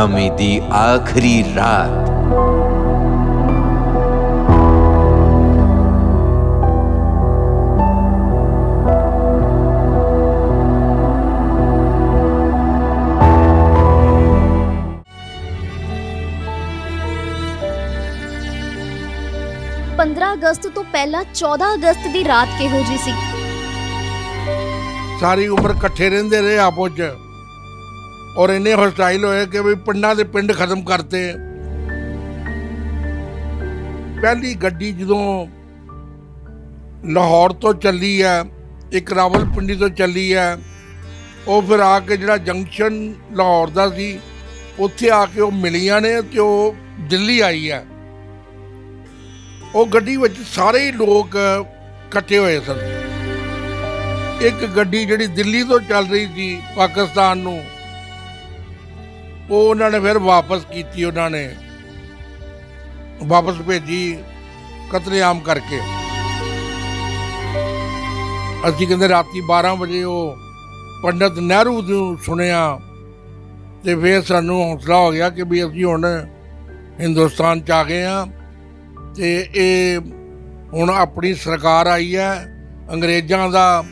ਡਰਾਮੇ ਦੀ ਆਖਰੀ ਰਾਤ। ਪੰਦਰਾਂ ਅਗਸਤ ਤੋਂ ਪਹਿਲਾਂ 14 ਅਗਸਤ ਦੀ ਰਾਤ ਕਿਹੋ ਜੀ ਸੀ? ਸਾਰੀ ਉਮਰ ਇਕੱਠੇ ਰਹਿੰਦੇ ਰਹੇ ਆਪੋ ਚ। ਔਰ ਇੰਨੇ ਹਸਟਾਈਲ ਹੋਏ ਕਿ ਵੀ ਪਿੰਡਾਂ ਦੇ ਪਿੰਡ ਖਤਮ ਕਰਤੇ। ਪਹਿਲੀ ਗੱਡੀ ਜਦੋਂ ਲਾਹੌਰ ਤੋਂ ਚੱਲੀ ਹੈ, ਇੱਕ ਰਾਵਲਪਿੰਡੀ ਤੋਂ ਚੱਲੀ ਹੈ, ਉਹ ਫਿਰ ਆ ਕੇ ਜਿਹੜਾ ਜੰਕਸ਼ਨ ਲਾਹੌਰ ਦਾ ਸੀ, ਉੱਥੇ ਆ ਕੇ ਉਹ ਮਿਲੀਆਂ ਨੇ ਤੇ ਉਹ ਦਿੱਲੀ ਆਈ ਹੈ। ਉਹ ਗੱਡੀ ਵਿੱਚ ਸਾਰੇ ਹੀ ਲੋਕ ਇਕੱਠੇ ਹੋਏ ਸਨ। ਇੱਕ ਗੱਡੀ ਜਿਹੜੀ ਦਿੱਲੀ ਤੋਂ ਚੱਲ ਰਹੀ ਸੀ, ਪਾਕਿਸਤਾਨ ਨੂੰ ਉਹ ਉਹਨਾਂ ਨੇ ਫਿਰ ਵਾਪਸ ਕੀਤੀ ਉਹਨਾਂ ਨੇ। ਵਾਪਸ ਭੇਜੀ ਕਤਲੇਆਮ ਕਰਕੇ। ਅਸੀਂ ਕਹਿੰਦੇ ਰਾਤੀ 12 ਵਜੇ ਉਹ ਪੰਡਤ ਨਹਿਰੂ ਨੂੰ ਸੁਣਿਆ ਤੇ ਫਿਰ ਸਾਨੂੰ ਹੌਸਲਾ ਹੋ ਗਿਆ ਕਿ ਵੀ ਅਸੀਂ ਹੁਣ ਹਿੰਦੁਸਤਾਨ ਚ ਆ ਗਏ ਆ ਤੇ ਇਹ ਹੁਣ ਆਪਣੀ ਸਰਕਾਰ ਆਈ ਹੈ। ਅੰਗਰੇਜ਼ਾਂ ਦਾ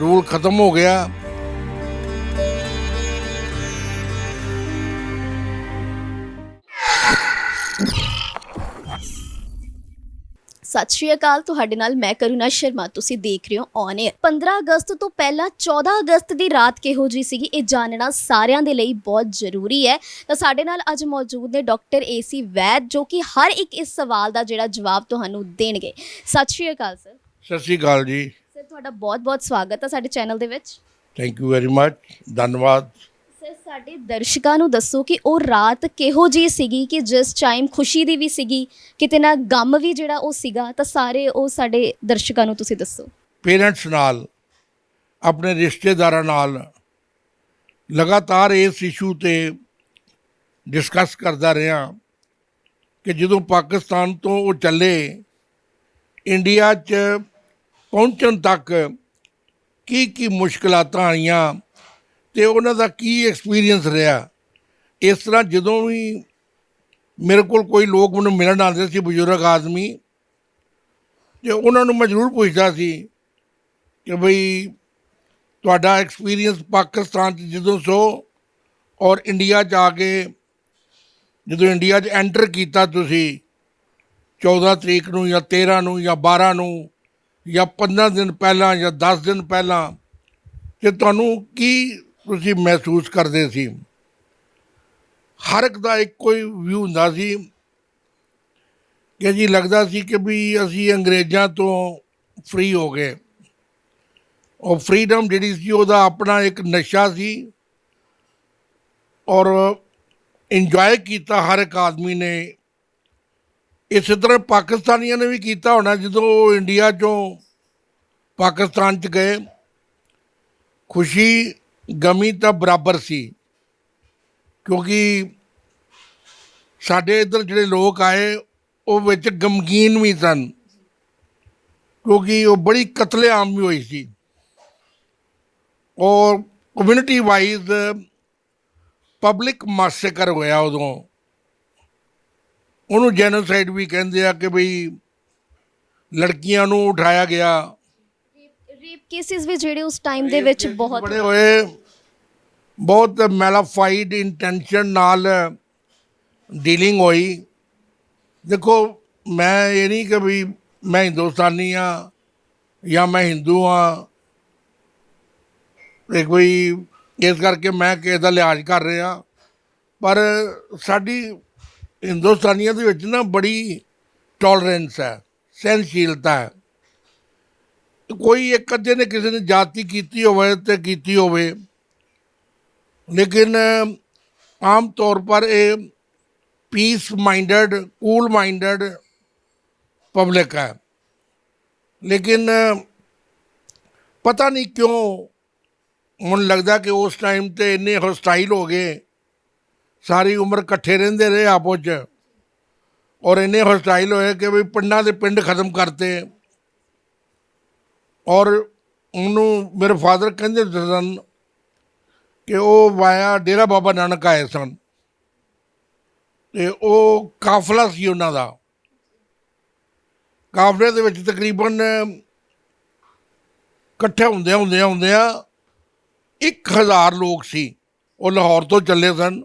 ਰੂਲ ਖਤਮ ਹੋ ਗਿਆ। ਸਤਿ ਸ਼੍ਰੀ ਅਕਾਲ ਤੁਹਾਡੇ ਨਾਲ ਮੈਂ ਕਰੁਣਾ ਸ਼ਰਮਾ ਤੁਸੀਂ ਦੇਖ ਰਹੇ ਹੋ ਔਨ 에ਅਰ 15 ਅਗਸਤ ਤੋਂ ਪਹਿਲਾਂ 14 ਅਗਸਤ ਦੀ ਰਾਤ ਕਿਹੋ ਜੀ ਸੀਗੀ ਇਹ ਜਾਣਨਾ ਸਾਰਿਆਂ ਦੇ ਲਈ ਬਹੁਤ ਜ਼ਰੂਰੀ ਹੈ। ਤਾਂ ਸਾਡੇ ਨਾਲ ਅੱਜ ਮੌਜੂਦ ਨੇ ਡਾਕਟਰ ਏਸੀ ਵੈਦ ਜੋ ਕਿ ਹਰ ਇੱਕ ਇਸ ਸਵਾਲ ਦਾ ਜਿਹੜਾ ਜਵਾਬ ਤੁਹਾਨੂੰ ਦੇਣਗੇ। ਸਤਿ ਸ਼੍ਰੀ ਅਕਾਲ ਸਰ। ਸਤਿ ਸ਼੍ਰੀ ਅਕਾਲ ਜੀ। ਸਰ ਤੁਹਾਡਾ ਬਹੁਤ-ਬਹੁਤ ਸਵਾਗਤ ਹੈ ਸਾਡੇ ਚੈਨਲ ਦੇ ਵਿੱਚ। ਥੈਂਕ ਯੂ ਵੈਰੀ ਮਚ ਧੰਨਵਾਦ। ਸਰ, ਸਾਡੇ ਦਰਸ਼ਕਾਂ ਨੂੰ ਦੱਸੋ ਕਿ ਉਹ ਰਾਤ ਕਿਹੋ ਜੀ ਸੀਗੀ ਕਿ ਜਿਸ ਟਾਈਮ ਖੁਸ਼ੀ ਦੀ ਵੀ ਸੀਗੀ, ਕਿਤੇ ਨਾ ਗਮ ਵੀ ਜਿਹੜਾ ਉਹ ਸੀਗਾ, ਤਾਂ ਸਾਰੇ ਉਹ ਸਾਡੇ ਦਰਸ਼ਕਾਂ ਨੂੰ ਤੁਸੀਂ ਦੱਸੋ। ਪੇਰੈਂਟਸ ਨਾਲ, ਆਪਣੇ ਰਿਸ਼ਤੇਦਾਰਾਂ ਨਾਲ ਲਗਾਤਾਰ ਇਸ ਇਸ਼ੂ ਤੇ ਡਿਸਕਸ ਕਰਦਾ ਰਿਹਾ ਕਿ ਜਦੋਂ ਪਾਕਿਸਤਾਨ ਤੋਂ ਉਹ ਚੱਲੇ, ਇੰਡੀਆ 'ਚ ਪਹੁੰਚਣ ਤੱਕ ਕੀ ਕੀ ਮੁਸ਼ਕਲਾਂ ਆਈਆਂ ਤੇ ਉਹਨਾਂ ਦਾ ਕੀ ਐਕਸਪੀਰੀਅੰਸ ਰਿਹਾ? ਇਸ ਤਰ੍ਹਾਂ ਜਦੋਂ ਵੀ ਮੇਰੇ ਕੋਲ ਕੋਈ ਲੋਕ ਮੈਨੂੰ ਮਿਲਣ ਆਉਂਦੇ ਸੀ, ਬਜ਼ੁਰਗ ਆਦਮੀ, ਤੇ ਉਹਨਾਂ ਨੂੰ ਮੈਂ ਜ਼ਰੂਰ ਪੁੱਛਦਾ ਸੀ ਕਿ ਬਈ ਤੁਹਾਡਾ ਐਕਸਪੀਰੀਅੰਸ ਪਾਕਿਸਤਾਨ 'ਚ ਜਦੋਂ ਸੋ ਔਰ ਇੰਡੀਆ 'ਚ ਆ ਕੇ ਜਦੋਂ ਇੰਡੀਆ 'ਚ ਐਂਟਰ ਕੀਤਾ ਤੁਸੀਂ 14 ਤਰੀਕ ਨੂੰ ਜਾਂ 13 ਨੂੰ ਜਾਂ 12 ਨੂੰ ਜਾਂ 15 ਦਿਨ ਪਹਿਲਾਂ ਜਾਂ 10 ਦਿਨ ਪਹਿਲਾਂ ਕਿ ਤੁਹਾਨੂੰ ਕੀ ਤੁਸੀਂ ਮਹਿਸੂਸ ਕਰਦੇ ਸੀ। ਹਰ ਇੱਕ ਦਾ ਇੱਕੋ ਹੀ ਵਿਊ ਹੁੰਦਾ ਸੀ ਕਿ ਜੀ ਲੱਗਦਾ ਸੀ ਕਿ ਵੀ ਅਸੀਂ ਅੰਗਰੇਜ਼ਾਂ ਤੋਂ ਫ੍ਰੀ ਹੋ ਗਏ। ਉਹ ਫ੍ਰੀडम ਜਿਹੜੀ ਸੀ ਉਹਦਾ ਆਪਣਾ ਇੱਕ ਨਸ਼ਾ ਸੀ ਔਰ ਇੰਜੋਏ ਕੀਤਾ ਹਰ ਇੱਕ ਆਦਮੀ ਨੇ। ਇਸੇ ਤਰ੍ਹਾਂ ਪਾਕਿਸਤਾਨੀਆਂ ਨੇ ਵੀ ਕੀਤਾ ਹੋਣਾ ਜਦੋਂ ਉਹ ਇੰਡੀਆ ਚੋਂ ਪਾਕਿਸਤਾਨ ਚ ਗਏ। ਖੁਸ਼ੀ ਗਮੀ ਤਾਂ ਬਰਾਬਰ ਸੀ। ਕਿਉਂਕਿ ਸਾਡੇ ਇੱਧਰ ਜਿਹੜੇ ਲੋਕ ਆਏ ਉਹ ਵਿੱਚ ਗਮਗੀਨ ਵੀ ਸਨ। ਕਿਉਂਕਿ ਉਹ ਬੜੀ ਕਤਲੇਆਮ ਵੀ ਹੋਈ ਸੀ। ਔਰ ਕਮਿਊਨਿਟੀ ਵਾਈਜ਼ ਪਬਲਿਕ ਮਾਸਕਰ ਹੋਇਆ ਉਦੋਂ। ਉਹਨੂੰ ਜੈਨੋਸਾਈਡ ਵੀ ਕਹਿੰਦੇ ਆ ਕਿ ਬਈ ਲੜਕੀਆਂ ਨੂੰ ਉਠਾਇਆ ਗਿਆ। ਰੇਪ ਕੇਸਿਸ ਵੀ ਜਿਹੜੇ ਉਸ ਟਾਈਮ ਦੇ ਵਿੱਚ ਬਹੁਤ ਬੜੇ ਹੋਏ। ਬਹੁਤ ਮੈਲਾਫਾਈਡ ਇੰਟੈਂਸ਼ਨ ਨਾਲ ਡੀਲਿੰਗ ਹੋਈ। ਦੇਖੋ, ਮੈਂ ਇਹ ਨਹੀਂ ਕਿ ਵੀ ਮੈਂ ਹਿੰਦੁਸਤਾਨੀ ਆ ਜਾਂ ਮੈਂ ਹਿੰਦੂ ਆ। ਇਹ ਕੋਈ ਇਸ ਕਰਕੇ ਮੈਂ ਕਿਸੇ ਦਾ ਲਿਹਾਜ਼ ਕਰ ਰਿਹਾ। ਪਰ ਸਾਡੀ ਹਿੰਦੁਸਤਾਨੀਆਂ ਦੇ ਵਿੱਚ ਨਾ ਬੜੀ ਟੋਲਰੈਂਸ ਹੈ ਸਹਿਨਸ਼ੀਲਤਾ ਹੈ। ਕੋਈ ਇੱਕ ਅੱਧੇ ਨੇ ਕਿਸੇ ਨੇ ਜਾਤੀ ਕੀਤੀ ਹੋਵੇ ਤੇ ਕੀਤੀ ਹੋਵੇ ਲੇਕਿਨ, ਆਮ ਤੌਰ ਪਰ ਇਹ peace minded cool minded public ਹੈ। ਲੇਕਿਨ, ਪਤਾ ਨਹੀਂ ਕਿਉਂ ਹੁਣ ਲੱਗਦਾ ਕਿ ਉਸ ਟਾਈਮ ਤੇ ਇੰਨੇ ਹਸਟਾਈਲ ਹੋ ਗਏ। ਸਾਰੀ ਉਮਰ ਇਕੱਠੇ ਰਹਿੰਦੇ ਰਹੇ ਆਪੋ ਚ ਔਰ ਇੰਨੇ ਹਸਟਾਈਲ ਹੋਏ ਕਿ ਵੀ ਪਿੰਡਾਂ ਦੇ ਪਿੰਡ ਖਤਮ ਕਰਤੇ। ਔਰ ਉਹਨੂੰ ਮੇਰੇ ਫਾਦਰ ਕਹਿੰਦੇ ਸਨ ਕਿ ਉਹ ਵਾਇਆ ਡੇਰਾ ਬਾਬਾ ਨਾਨਕ ਆਏ ਸਨ। ਤੇ ਉਹ ਕਾਫਲਾ ਸੀ ਉਹਨਾਂ ਦਾ। ਕਾਫਲੇ ਦੇ ਵਿੱਚ ਤਕਰੀਬਨ ਇਕੱਠੇ ਹੁੰਦਿਆਂ ਹੁੰਦਿਆਂ ਹੁੰਦਿਆਂ 1000 ਲੋਕ ਸੀ। ਉਹ ਲਾਹੌਰ ਤੋਂ ਚੱਲੇ ਸਨ।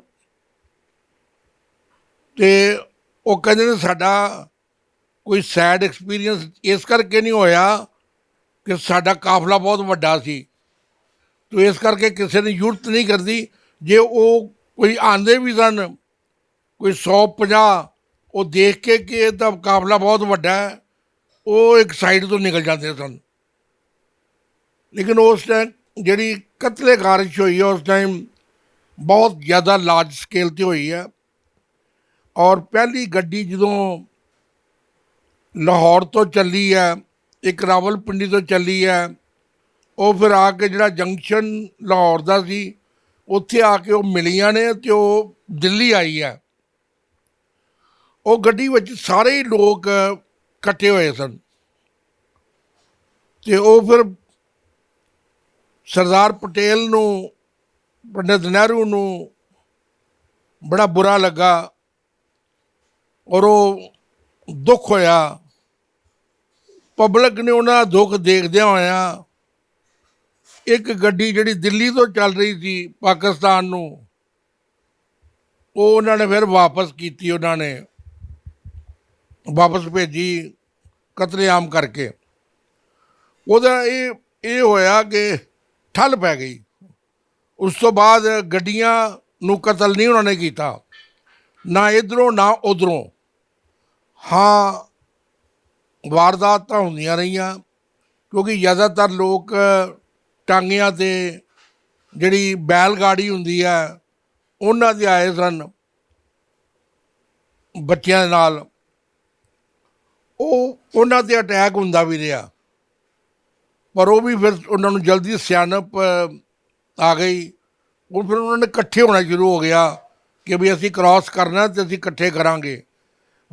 ਤੇ ਉਹ ਕਹਿੰਦੇ ਨੇ ਸਾਡਾ ਕੋਈ ਸੈਡ ਐਕਸਪੀਰੀਅੰਸ ਇਸ ਕਰਕੇ ਨਹੀਂ ਹੋਇਆ ਕਿ ਸਾਡਾ ਕਾਫਲਾ ਬਹੁਤ ਵੱਡਾ ਸੀ। ਤੇ ਇਸ ਕਰਕੇ ਕਿਸੇ ਨੇ ਜ਼ਰੂਰਤ ਨਹੀਂ ਕਰਦੀ। ਜੇ ਉਹ ਕੋਈ ਆਂਦੇ ਵੀ ਸਨ, ਕੋਈ 150 ਉਹ ਦੇਖ ਕੇ ਕਿ ਇਹ ਤਾਂ ਕਾਫਲਾ ਬਹੁਤ ਵੱਡਾ ਹੈ, ਉਹ ਇੱਕ ਸਾਈਡ ਤੋਂ ਨਿਕਲ ਜਾਂਦੇ ਸਨ। ਲੇਕਿਨ ਉਸ ਟਾਈਮ ਜਿਹੜੀ ਕਤਲੇ ਖਾਰਿਸ਼ ਹੋਈ ਹੈ, ਉਸ ਟਾਈਮ ਬਹੁਤ ਜ਼ਿਆਦਾ ਲਾਰਜ ਸਕੇਲ ਤੇ ਹੋਈ ਹੈ। ਔਰ ਪਹਿਲੀ ਗੱਡੀ ਜਦੋਂ ਲਾਹੌਰ ਤੋਂ ਚੱਲੀ ਹੈ, ਇੱਕ ਰਾਵਲਪਿੰਡੀ ਤੋਂ ਚੱਲੀ ਹੈ ਉਹ ਫਿਰ ਆ ਕੇ ਜਿਹੜਾ ਜੰਕਸ਼ਨ ਲਾਹੌਰ ਦਾ ਸੀ, ਉੱਥੇ ਆ ਕੇ ਉਹ ਮਿਲੀਆਂ ਨੇ ਤੇ ਉਹ ਦਿੱਲੀ ਆਈ ਹੈ। ਉਹ ਗੱਡੀ ਵਿੱਚ ਸਾਰੇ ਹੀ ਲੋਕ ਇਕੱਠੇ ਹੋਏ ਸਨ। ਤੇ ਉਹ ਫਿਰ ਸਰਦਾਰ ਪਟੇਲ ਨੂੰ, ਪੰਡਿਤ ਨਹਿਰੂ ਨੂੰ ਬੜਾ ਬੁਰਾ ਲੱਗਾ ਔਰ ਉਹ ਦੁੱਖ ਹੋਇਆ। ਪਬਲਿਕ ਨੇ ਉਹਨਾਂ ਦਾ ਦੁੱਖ ਦੇਖਦਿਆਂ ਹੋਇਆਂ ਇੱਕ ਗੱਡੀ ਜਿਹੜੀ ਦਿੱਲੀ ਤੋਂ ਚੱਲ ਰਹੀ ਸੀ ਪਾਕਿਸਤਾਨ ਨੂੰ, ਉਹ ਉਹਨਾਂ ਨੇ ਫਿਰ ਵਾਪਸ ਕੀਤੀ, ਉਹਨਾਂ ਨੇ ਵਾਪਸ ਭੇਜੀ ਕਤਲੇਆਮ ਕਰਕੇ। ਉਹਦਾ ਇਹ ਇਹ ਹੋਇਆ ਕਿ ਠੱਲ ਪੈ ਗਈ। ਉਸ ਤੋਂ ਬਾਅਦ ਗੱਡੀਆਂ ਨੂੰ ਕਤਲ ਨਹੀਂ ਉਹਨਾਂ ਨੇ ਕੀਤਾ, ਨਾ ਇਧਰੋਂ, ਨਾ ਉਧਰੋਂ। ਹਾਂ, ਵਾਰਦਾਤਾਂ ਹੁੰਦੀਆਂ ਰਹੀਆਂ, ਕਿਉਂਕਿ ਜ਼ਿਆਦਾਤਰ ਲੋਕ ਟਾਂਗਿਆਂ ਤੇ ਜਿਹੜੀ ਬੈਲ ਗਾੜੀ ਹੁੰਦੀ ਹੈ ਉਹਨਾਂ ਦੇ ਆਏ ਸਨ ਬੱਚਿਆਂ ਦੇ ਨਾਲ। ਉਹ, ਉਹਨਾਂ ਤੇ ਅਟੈਕ ਹੁੰਦਾ ਵੀ ਰਿਹਾ। ਪਰ ਉਹ ਵੀ ਫਿਰ ਉਹਨਾਂ ਨੂੰ ਜਲਦੀ ਸਿਆਣਪ ਆ ਗਈ। ਉਹ ਫਿਰ ਉਹਨਾਂ ਨੇ ਇਕੱਠੇ ਹੋਣਾ ਸ਼ੁਰੂ ਹੋ ਗਿਆ ਕਿ ਵੀ ਅਸੀਂ ਕ੍ਰਾਸ ਕਰਨਾ ਤੇ ਅਸੀਂ ਇਕੱਠੇ ਕਰਾਂਗੇ।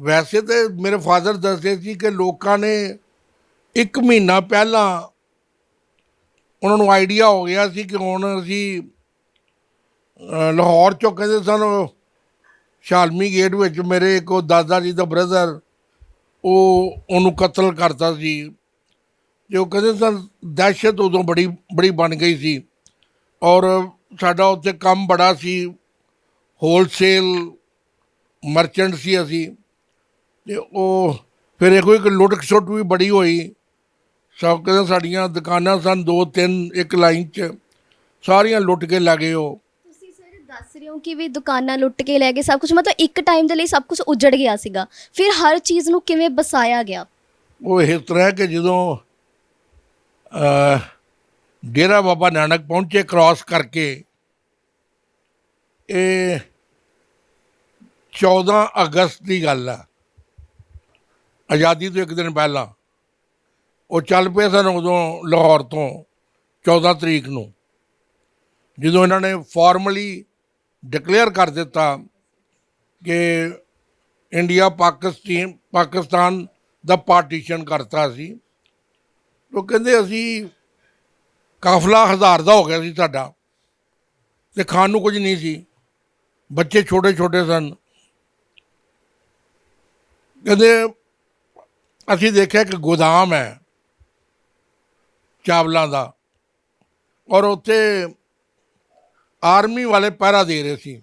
ਵੈਸੇ ਤੇ ਮੇਰੇ ਫਾਦਰ ਦੱਸਦੇ ਸੀ ਕਿ ਲੋਕਾਂ ਨੇ ਇੱਕ ਮਹੀਨਾ ਪਹਿਲਾਂ ਉਹਨਾਂ ਨੂੰ ਆਈਡੀਆ ਹੋ ਗਿਆ ਸੀ ਕਿ ਹੁਣ ਅਸੀਂ ਲਾਹੌਰ ਚੋਂ ਕਹਿੰਦੇ ਸਨ, ਸ਼ਾਲਮੀ ਗੇਟ ਵਿੱਚ ਮੇਰੇ ਇੱਕ ਉਹ ਦਾਦਾ ਜੀ ਦਾ ਬ੍ਰਦਰ ਉਹ ਉਹਨੂੰ ਕਤਲ ਕਰਤਾ ਸੀ। ਤੇ ਉਹ ਕਹਿੰਦੇ ਸਨ, ਦਹਿਸ਼ਤ ਉਦੋਂ ਬੜੀ ਬੜੀ ਬਣ ਗਈ ਸੀ। ਔਰ ਸਾਡਾ ਉੱਥੇ ਕੰਮ ਬੜਾ ਸੀ ਹੋਲਸੇਲ ਮਰਚੈਂਟ ਸੀ ਅਸੀਂ। ਤੇ ਉਹ, ਫਿਰ ਇਹੋ ਇੱਕ ਲੁੱਟ ਖਸੁੱਟ ਵੀ ਬੜੀ ਹੋਈ। ਸਭ ਕਹਿੰਦੇ ਸਾਡੀਆਂ ਦੁਕਾਨਾਂ ਸਨ ਦੋ ਤਿੰਨ ਇੱਕ ਲਾਈਨ 'ਚ। ਸਾਰੀਆਂ ਲੁੱਟ ਕੇ ਲੱਗੇ ਉਹ। ਤੁਸੀਂ ਸਰ ਦੱਸ ਰਹੇ ਹੋ ਕਿ ਵੀ ਦੁਕਾਨਾਂ ਲੁੱਟ ਕੇ ਲੈ ਗਏ ਸਭ ਕੁਝ ਮਤਲਬ ਇੱਕ ਟਾਈਮ ਦੇ ਲਈ ਸਭ ਕੁਝ ਉਜੜ ਗਿਆ ਸੀਗਾ। ਫਿਰ ਹਰ ਚੀਜ਼ ਨੂੰ ਕਿਵੇਂ ਬਸਾਇਆ ਗਿਆ? ਉਹ ਇਸ ਤਰ੍ਹਾਂ ਹੈ ਕਿ ਜਦੋਂ ਅ, ਡੇਰਾ ਬਾਬਾ ਨਾਨਕ ਪਹੁੰਚੇ ਕ੍ਰਾਸ ਕਰਕੇ ਇਹ 14 ਅਗਸਤ ਦੀ ਗੱਲ ਆ। ਆਜ਼ਾਦੀ ਤੋਂ ਇੱਕ ਦਿਨ ਪਹਿਲਾਂ। ਉਹ ਚੱਲ ਪਏ ਸਨ ਉਦੋਂ ਲਾਹੌਰ ਤੋਂ 14 ਤਰੀਕ ਨੂੰ। ਜਦੋਂ ਇਹਨਾਂ ਨੇ ਫਾਰਮਲੀ ਡਿਕਲੇਅਰ ਕਰ ਦਿੱਤਾ ਕਿ ਇੰਡੀਆ ਪਾਕਿਸਤਾਨ ਪਾਕਿਸਤਾਨ ਦਾ ਪਾਰਟੀਸ਼ਨ ਕਰਤਾ ਸੀ। ਉਹ ਕਹਿੰਦੇ ਅਸੀਂ ਕਾਫਲਾ ਹਜ਼ਾਰ ਦਾ ਹੋ ਗਿਆ ਸੀ ਸਾਡਾ ਤੇ ਖਾਣ ਨੂੰ ਕੁਝ ਨਹੀਂ ਸੀ। ਬੱਚੇ ਛੋਟੇ ਛੋਟੇ ਸਨ। ਕਹਿੰਦੇ ਅਸੀਂ ਦੇਖਿਆ ਕਿ ਗੋਦਾਮ ਹੈ। ਚਾਵਲਾਂ ਦਾ। ਔਰ ਉੱਥੇ ਆਰਮੀ ਵਾਲੇ ਪਹਿਰਾ ਦੇ ਰਹੇ ਸੀ।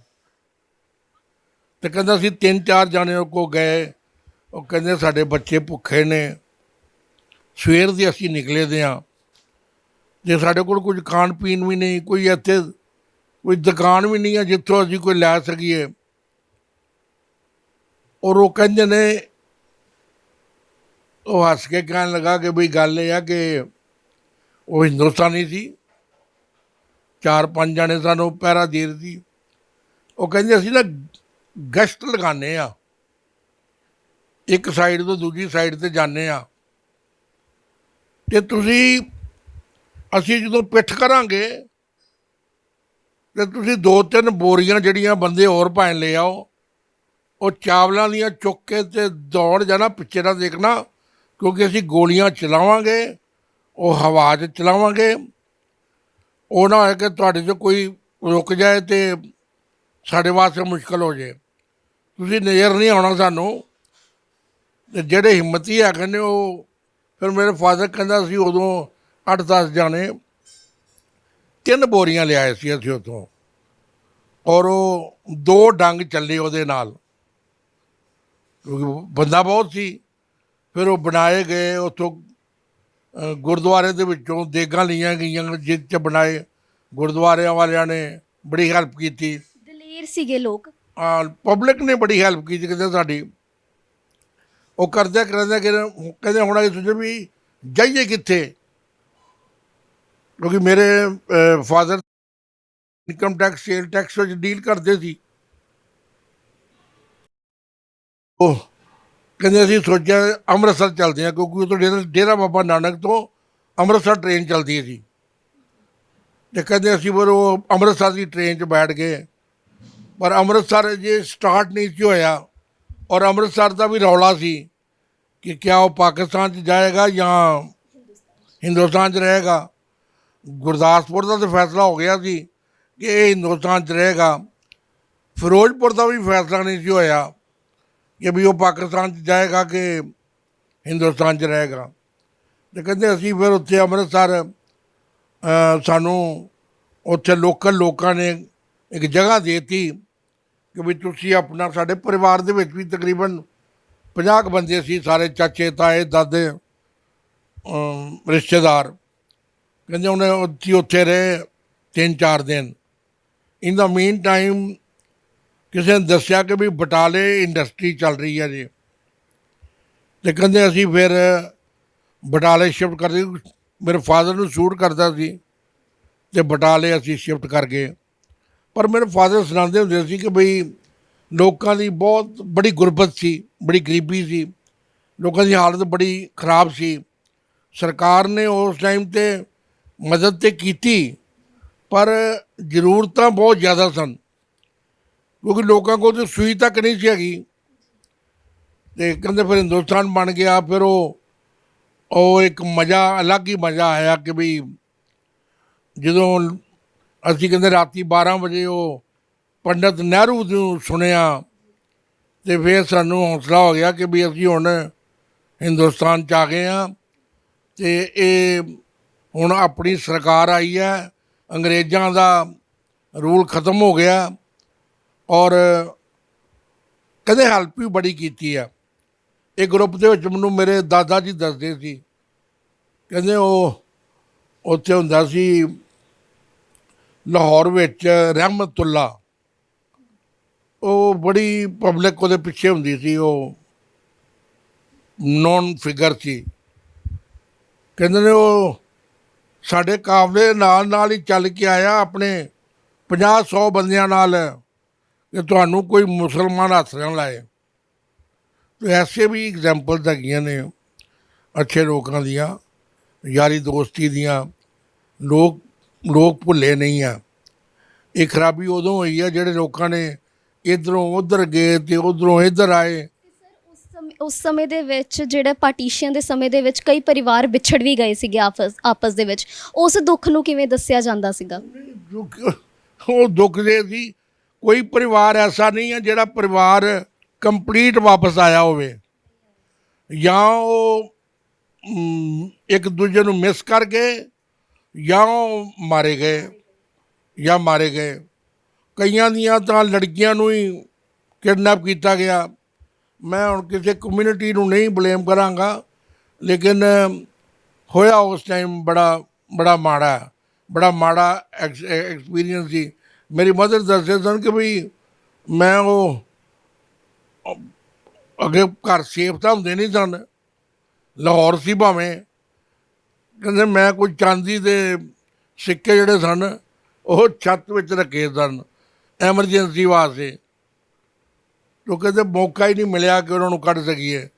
ਤੇ ਕਹਿੰਦਾ ਅਸੀਂ ਤਿੰਨ ਚਾਰ ਜਾਣੇ ਉਹ ਕੋ ਗਏ। ਉਹ ਕਹਿੰਦੇ, ਸਾਡੇ ਬੱਚੇ ਭੁੱਖੇ ਨੇ। ਸਵੇਰ ਦੇ ਅਸੀਂ ਨਿਕਲੇ ਦੇ ਆ। ਜੇ ਸਾਡੇ ਕੋਲ ਕੁਝ ਖਾਣ ਪੀਣ ਵੀ ਨਹੀਂ, ਕੋਈ ਇੱਥੇ ਕੋਈ ਦੁਕਾਨ ਵੀ ਨਹੀਂ ਹੈ ਜਿੱਥੋਂ ਅਸੀਂ ਕੋਈ ਲੈ ਸਕੀਏ। ਔਰ ਉਹ ਕਹਿੰਦੇ ਨੇ, ਉਹ ਹੱਸ ਕੇ ਕਹਿਣ ਲੱਗਾ ਕਿ ਬਈ ਗੱਲ ਇਹ ਆ ਕਿ ਉਹ ਹਿੰਦੁਸਤਾਨੀ ਸੀ। ਚਾਰ ਪੰਜ ਜਣੇ ਸਾਨੂੰ ਪਹਿਰਾ ਦੇ ਰਹੇ ਸੀ। ਉਹ ਕਹਿੰਦੇ ਅਸੀਂ ਨਾ ਗਸ਼ਤ ਲਗਾਉਂਦੇ ਆ ਇੱਕ ਸਾਈਡ ਤੋਂ ਦੂਜੀ ਸਾਈਡ ਤੇ ਜਾਂਦੇ ਆ ਤੇ ਤੁਸੀਂ, ਅਸੀਂ ਜਦੋਂ ਪਿੱਠ ਕਰਾਂਗੇ, ਤੇ ਤੁਸੀਂ ਦੋ ਤਿੰਨ ਬੋਰੀਆਂ ਜਿਹੜੀਆਂ ਬੰਦੇ ਹੋਰ ਭਾਂ ਲੈ ਆਓ, ਉਹ ਚਾਵਲਾਂ ਦੀਆਂ ਚੁੱਕ ਕੇ ਤੇ ਦੌੜ ਜਾਣਾ, ਪਿੱਛੇ ਨਾ ਦੇਖਣਾ, ਕਿਉਂਕਿ ਅਸੀਂ ਗੋਲੀਆਂ ਚਲਾਵਾਂਗੇ। ਉਹ ਹਵਾ 'ਚ ਚਲਾਵਾਂਗੇ। ਉਹ ਨਾ ਹੋਏ ਕਿ ਤੁਹਾਡੇ 'ਚ ਕੋਈ ਰੁਕ ਜਾਏ ਤੇ ਸਾਡੇ ਵਾਸਤੇ ਮੁਸ਼ਕਲ ਹੋ ਜਾਏ। ਤੁਸੀਂ ਨਜ਼ਰ ਨਹੀਂ ਆਉਣਾ ਸਾਨੂੰ। ਤੇ ਜਿਹੜੇ ਹਿੰਮਤੀ ਹੈਗੇ ਨੇ ਉਹ ਫਿਰ ਮੇਰੇ ਫਾਦਰ ਕਹਿੰਦਾ ਸੀ ਉਦੋਂ 8-10 ਜਾਣੇ ਤਿੰਨ ਬੋਰੀਆਂ ਲਿਆਏ ਸੀ ਅਸੀਂ ਉੱਥੋਂ। ਔਰ ਉਹ ਦੋ ਡੰਗ ਚੱਲੇ ਉਹਦੇ ਨਾਲ। ਕਿਉਂਕਿ ਬੰਦਾ ਬਹੁਤ ਸੀ। ਫਿਰ ਉਹ ਬਣਾਏ ਗਏ, ਉੱਥੋਂ ਗੁਰਦੁਆਰੇ ਦੇ ਵਿੱਚੋਂ ਦੇਗਾਂ ਲਈਆਂ ਗਈਆਂ ਜਿਸ ਚ ਬਣਾਏ ਗੁਰਦੁਆਰਿਆਂ ਵਾਲਿਆਂ ਨੇ ਬੜੀ ਹੈਲਪ ਕੀਤੀ। ਦਲੇਰ ਸੀਗੇ ਲੋਕ। ਪਬਲਿਕ ਨੇ ਬੜੀ ਹੈਲਪ ਕੀਤੀ ਕਹਿੰਦੇ ਸਾਡੀ। ਉਹ ਕਰਦੇ ਕਰਦੇ ਕਿ ਕਹਿੰਦੇ ਹੁਣ ਅਸੀਂ ਸੋਚੇ ਵੀ ਜਾਈਏ ਕਿੱਥੇ? ਕਿਉਂਕਿ ਮੇਰੇ father income tax sale tax ਵਿੱਚ ਡੀਲ ਕਰਦੇ ਸੀ। ਉਹ ਕਹਿੰਦੇ ਅਸੀਂ ਸੋਚਿਆ ਅੰਮ੍ਰਿਤਸਰ ਚੱਲਦੇ ਹਾਂ, ਕਿਉਂਕਿ ਉਹ ਤੋਂ ਡੇਰਾ ਡੇਰਾ ਬਾਬਾ ਨਾਨਕ ਤੋਂ ਅੰਮ੍ਰਿਤਸਰ ਟ੍ਰੇਨ ਚੱਲਦੀ ਸੀ ਤੇ ਕਹਿੰਦੇ ਅਸੀਂ ਫਿਰ ਉਹ ਅੰਮ੍ਰਿਤਸਰ ਦੀ ਟ੍ਰੇਨ 'ਚ ਬੈਠ ਗਏ। ਪਰ ਅੰਮ੍ਰਿਤਸਰ ਜੇ ਸਟਾਰਟ ਨਹੀਂ ਸੀ ਹੋਇਆ, ਔਰ ਅੰਮ੍ਰਿਤਸਰ ਦਾ ਵੀ ਰੌਲਾ ਸੀ ਕਿ ਕਿਆ ਉਹ ਪਾਕਿਸਤਾਨ 'ਚ ਜਾਏਗਾ ਜਾਂ ਹਿੰਦੁਸਤਾਨ 'ਚ ਰਹੇਗਾ। ਗੁਰਦਾਸਪੁਰ ਦਾ ਤਾਂ ਫੈਸਲਾ ਹੋ ਗਿਆ ਸੀ ਕਿ ਇਹ ਹਿੰਦੁਸਤਾਨ 'ਚ ਰਹੇਗਾ। ਫਿਰੋਜ਼ਪੁਰ ਦਾ ਵੀ ਫੈਸਲਾ ਨਹੀਂ ਸੀ ਹੋਇਆ। ਕਿ ਵੀ ਉਹ ਪਾਕਿਸਤਾਨ 'ਚ ਜਾਏਗਾ ਕਿ ਹਿੰਦੁਸਤਾਨ 'ਚ ਰਹੇਗਾ। ਤੇ ਕਹਿੰਦੇ ਅਸੀਂ ਫਿਰ ਉੱਥੇ ਅੰਮ੍ਰਿਤਸਰ ਸਾਨੂੰ ਉੱਥੇ ਲੋਕਲ ਲੋਕਾਂ ਨੇ ਇੱਕ ਜਗ੍ਹਾ ਦੇਤੀ ਕਿ ਵੀ ਤੁਸੀਂ ਆਪਣਾ, ਸਾਡੇ ਪਰਿਵਾਰ ਦੇ ਵਿੱਚ ਵੀ ਤਕਰੀਬਨ 50 ਕੁ ਬੰਦੇ ਸੀ, ਸਾਰੇ ਚਾਚੇ, ਤਾਏ, ਦਾਦੇ ਰਿਸ਼ਤੇਦਾਰ। ਕਹਿੰਦੇ ਉਹਨੇ ਉੱਥੇ ਉੱਥੇ ਰਹੇ ਤਿੰਨ ਚਾਰ ਦਿਨ। ਇਨ ਦਾ ਮੀਨ ਟਾਈਮ ਕਿਸੇ ਨੇ ਦੱਸਿਆ ਕਿ ਵੀ ਬਟਾਲੇ ਇੰਡਸਟਰੀ ਚੱਲ ਰਹੀ ਹੈ ਜੀ। ਤੇ ਕਹਿੰਦੇ ਅਸੀਂ ਫਿਰ ਬਟਾਲੇ ਸ਼ਿਫਟ ਕਰਦੇ ਮੇਰੇ ਫਾਦਰ ਨੂੰ ਸ਼ੂਟ ਕਰਦਾ ਸੀ ਤੇ ਬਟਾਲੇ ਅਸੀਂ ਸ਼ਿਫਟ ਕਰ ਗਏ। ਪਰ ਮੇਰੇ ਫਾਦਰ ਸੁਣਾਉਂਦੇ ਹੁੰਦੇ ਸੀ ਕਿ ਬਈ ਲੋਕਾਂ ਦੀ ਬਹੁਤ ਬੜੀ ਗੁਰਬਤ ਸੀ, ਬੜੀ ਗਰੀਬੀ ਸੀ। ਲੋਕਾਂ ਦੀ ਹਾਲਤ ਬੜੀ ਖਰਾਬ ਸੀ। ਸਰਕਾਰ ਨੇ ਉਸ ਟਾਈਮ ਤੇ ਮਦਦ ਤੇ ਕੀਤੀ, ਪਰ ਜ਼ਰੂਰਤਾਂ ਬਹੁਤ ਜ਼ਿਆਦਾ ਸਨ। ਕਿਉਂਕਿ ਲੋਕਾਂ ਕੋਲ ਤਾਂ ਸੂਈ ਤੱਕ ਨਹੀਂ ਸੀ ਹੈਗੀ। ਤੇ ਕਹਿੰਦੇ ਫਿਰ ਹਿੰਦੁਸਤਾਨ ਬਣ ਗਿਆ, ਫਿਰ ਉਹ ਉਹ ਇੱਕ ਮਜ਼ਾ, ਅਲੱਗ ਹੀ ਮਜ਼ਾ ਆਇਆ ਕਿ ਵੀ ਜਦੋਂ ਅਸੀਂ ਕਹਿੰਦੇ ਰਾਤੀ 12 ਵਜੇ ਉਹ ਪੰਡਤ ਨਹਿਰੂ ਨੂੰ ਸੁਣਿਆ ਤੇ ਫਿਰ ਸਾਨੂੰ ਹੌਸਲਾ ਹੋ ਗਿਆ ਕਿ ਵੀ ਅਸੀਂ ਹੁਣ ਹਿੰਦੁਸਤਾਨ ਚ ਆ ਗਏ ਆ ਤੇ ਇਹ ਹੁਣ ਆਪਣੀ ਸਰਕਾਰ ਆਈ ਹੈ, ਅੰਗਰੇਜ਼ਾਂ ਦਾ ਰੂਲ ਖਤਮ ਹੋ ਗਿਆ। ਔਰ ਕਹਿੰਦੇ ਹੈਲਪ ਵੀ ਬੜੀ ਕੀਤੀ ਆ। ਇਹ ਗਰੁੱਪ ਦੇ ਵਿੱਚ ਮੈਨੂੰ ਮੇਰੇ ਦਾਦਾ ਜੀ ਦੱਸਦੇ ਸੀ। ਕਹਿੰਦੇ ਉਹ ਉੱਥੇ ਹੁੰਦਾ ਸੀ ਲਾਹੌਰ ਵਿੱਚ ਰਹਿਮਤੁੱਲਾ। ਉਹ ਬੜੀ ਪਬਲਿਕ ਉਹਦੇ ਪਿੱਛੇ ਹੁੰਦੀ ਸੀ, ਉਹ ਨੌਨ ਫਿਗਰ ਸੀ। ਕਹਿੰਦੇ ਨੇ ਉਹ ਸਾਡੇ ਕਾਫਲੇ ਨਾਲ ਨਾਲ ਹੀ ਚੱਲ ਕੇ ਆਇਆ ਆਪਣੇ 50 100 ਬੰਦਿਆਂ ਨਾਲ। ਕਿ ਤੁਹਾਨੂੰ ਕੋਈ ਮੁਸਲਮਾਨ ਹੱਥ ਨਾ ਲਾਏ। ਤੇ ਐਸੇ ਵੀ ਐਗਜ਼ਾਮਪਲਸ ਹੈਗੀਆਂ ਨੇ ਅੱਛੇ ਲੋਕਾਂ ਦੀਆਂ ਯਾਰੀ ਦੋਸਤੀ ਦੀਆਂ। ਲੋਕ ਲੋਕ ਭੁੱਲੇ ਨਹੀਂ ਆ। ਇਹ ਖਰਾਬੀ ਉਦੋਂ ਹੋਈ ਆ ਜਿਹੜੇ ਲੋਕਾਂ ਨੇ ਇਧਰੋਂ ਉਧਰ ਗਏ ਤੇ ਉਧਰੋਂ ਇੱਧਰ ਆਏ। ਉਸ ਸਮੇਂ ਦੇ ਵਿੱਚ ਜਿਹੜੇ ਪਾਰਟੀਸ਼ਨ ਦੇ ਸਮੇਂ ਦੇ ਵਿੱਚ ਕਈ ਪਰਿਵਾਰ ਵਿਛੜ ਵੀ ਗਏ ਸੀਗੇ ਆਪਸ ਆਪਸ ਦੇ ਵਿੱਚ। ਉਸ ਦੁੱਖ ਨੂੰ ਕਿਵੇਂ ਦੱਸਿਆ ਜਾਂਦਾ ਸੀਗਾ? ਜੋ ਉਹ ਦੁੱਖ ਦੇ ਸੀ। ਕੋਈ ਪਰਿਵਾਰ ਐਸਾ ਨਹੀਂ ਹੈ ਜਿਹੜਾ ਪਰਿਵਾਰ ਕੰਪਲੀਟ ਵਾਪਸ ਆਇਆ ਹੋਵੇ। ਜਾਂ ਉਹ ਇੱਕ ਦੂਜੇ ਨੂੰ ਮਿਸ ਕਰ ਗਏ, ਜਾਂ ਉਹ ਮਾਰੇ ਗਏ, ਜਾਂ ਮਾਰੇ ਗਏ। ਕਈਆਂ ਦੀਆਂ ਤਾਂ ਲੜਕੀਆਂ ਨੂੰ ਹੀ ਕਿਡਨੈਪ ਕੀਤਾ ਗਿਆ। ਮੈਂ ਹੁਣ ਕਿਸੇ ਕਮਿਊਨਿਟੀ ਨੂੰ ਨਹੀਂ ਬਲੇਮ ਕਰਾਂਗਾ, ਲੇਕਿਨ ਹੋਇਆ ਉਸ ਟਾਈਮ ਬੜਾ ਬੜਾ ਮਾੜਾ ਬੜਾ ਮਾੜਾ ਐਕਸਪੀਰੀਅੰਸ ਸੀ। ਮੇਰੀ ਮਦਰ ਦੱਸਦੇ ਸਨ ਕਿ ਵੀ ਮੈਂ ਉਹ ਅੱਗੇ ਘਰ ਸੇਫ ਤਾਂ ਹੁੰਦੇ ਨਹੀਂ ਸਨ। ਲਾਹੌਰ ਸੀ ਭਾਵੇਂ। ਕਹਿੰਦੇ ਮੈਂ ਕੋਈ ਚਾਂਦੀ ਦੇ ਸਿੱਕੇ ਜਿਹੜੇ ਸਨ, ਉਹ ਛੱਤ ਵਿੱਚ ਰੱਖੇ ਸਨ ਐਮਰਜੈਂਸੀ ਵਾਸਤੇ। ਉਹ ਕਹਿੰਦੇ ਮੌਕਾ ਹੀ ਨਹੀਂ ਮਿਲਿਆ ਕਿ ਉਹਨਾਂ ਨੂੰ ਕੱਢ ਸਕੀਏ।